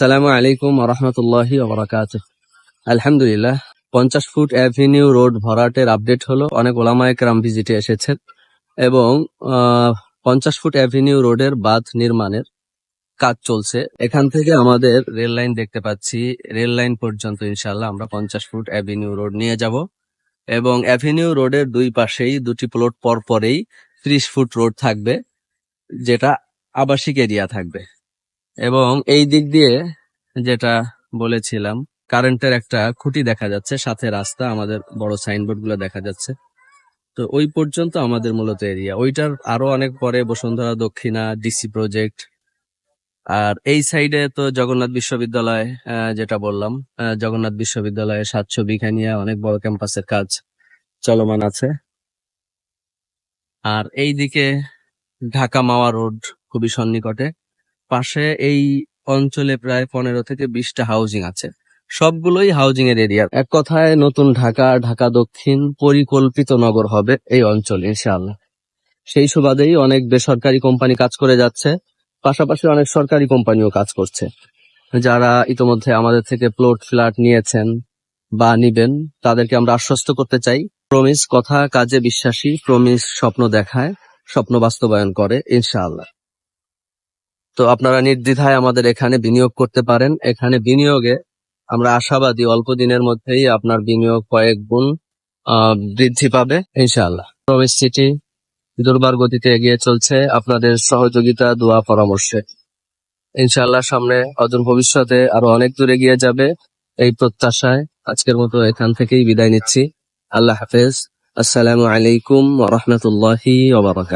সালামু আলাইকুম রহমতুল্লাহি ওবরাকাত আলহামদুলিল্লাহ, পঞ্চাশ ফুট অ্যাভিনিউ রোড ভরাটের আপডেট হলো, অনেক ওলামায় ক্রাম ভিজিটে এসেছেন। এবং পঞ্চাশ ফুট অ্যাভিনিউ রোডের বাঁধ নির্মাণের কাজ চলছে। এখান থেকে আমাদের রেল লাইন দেখতে পাচ্ছি। রেল লাইন পর্যন্ত ইনশাল্লাহ আমরা পঞ্চাশ ফুট অ্যাভিনিউ রোড নিয়ে যাব। এবং অ্যাভিনিউ রোডের দুই পাশেই দুটি প্লট পর পরেই ত্রিশ ফুট রোড থাকবে, যেটা আবাসিক এরিয়া থাকবে। এবং এই দিক দিয়ে যেটা বলেছিলাম, কারেন্টের একটা খুঁটি দেখা যাচ্ছে, সাথে রাস্তা, আমাদের বড় সাইনবোর্ডগুলো দেখা যাচ্ছে। তো ওই পর্যন্ত আমাদের মূলত এরিয়া। ওইটার আরও অনেক পরে বসুন্ধরা, দক্ষিণা ডিসি প্রজেক্ট আর এই সাইডে তো জগন্নাথ বিশ্ববিদ্যালয় যেটা বললাম জগন্নাথ বিশ্ববিদ্যালয়ে সাতশো বিঘা নিয়ে অনেক বড় ক্যাম্পাসের কাজ চলমান আছে। আর এই দিকে ঢাকা মাওয়া রোড খুবই সন্নিকটে। পাশে এই অঞ্চলে প্রায় পনেরো থেকে বিশটা হাউজিং আছে। সবগুলোই হাউজিং এর এরিয়া এক কথায় নতুন ঢাকা ঢাকা দক্ষিণ পরিকল্পিত নগর হবে এই অঞ্চল, ইনশাআল্লাহ। সেই সুবাদেই অনেক বেসরকারি কোম্পানি কাজ করে যাচ্ছে, পাশাপাশি অনেক সরকারি কোম্পানিও কাজ করছে। যারা ইতোমধ্যে আমাদের থেকে প্লট ফ্ল্যাট নিয়েছেন বা নিবেন, তাদেরকে আমরা আশ্বস্ত করতে চাই। প্রমিস কথা, কাজে বিশ্বাসী প্রমিস স্বপ্ন দেখায়, স্বপ্ন বাস্তবায়ন করে, ইনশাআল্লাহ। তো আপনারা নির্দ্বিধায় আমাদের এখানে বিনিয়োগ করতে পারেন। এখানে বিনিয়োগে আমরা আশাবাদী অল্প দিনের মধ্যেই আপনার বিনিয়োগ কয়েক গুণ বৃদ্ধি পাবে, ইনশাআল্লাহ। প্রমিস সিটি দুর্বার গতিতে এগিয়ে চলছে আপনাদের সহযোগিতা, দোয়া, পরামর্শে। ইনশাআল্লাহ সামনে অদূর ভবিষ্যতে আরও অনেক দূর এগিয়ে যাবে এই প্রত্যাশায়। আজকের মতো এখান থেকেই বিদায় নিচ্ছি। আল্লাহ হাফেজ। আসসালামু আলাইকুম রাহমাতুল্লাহি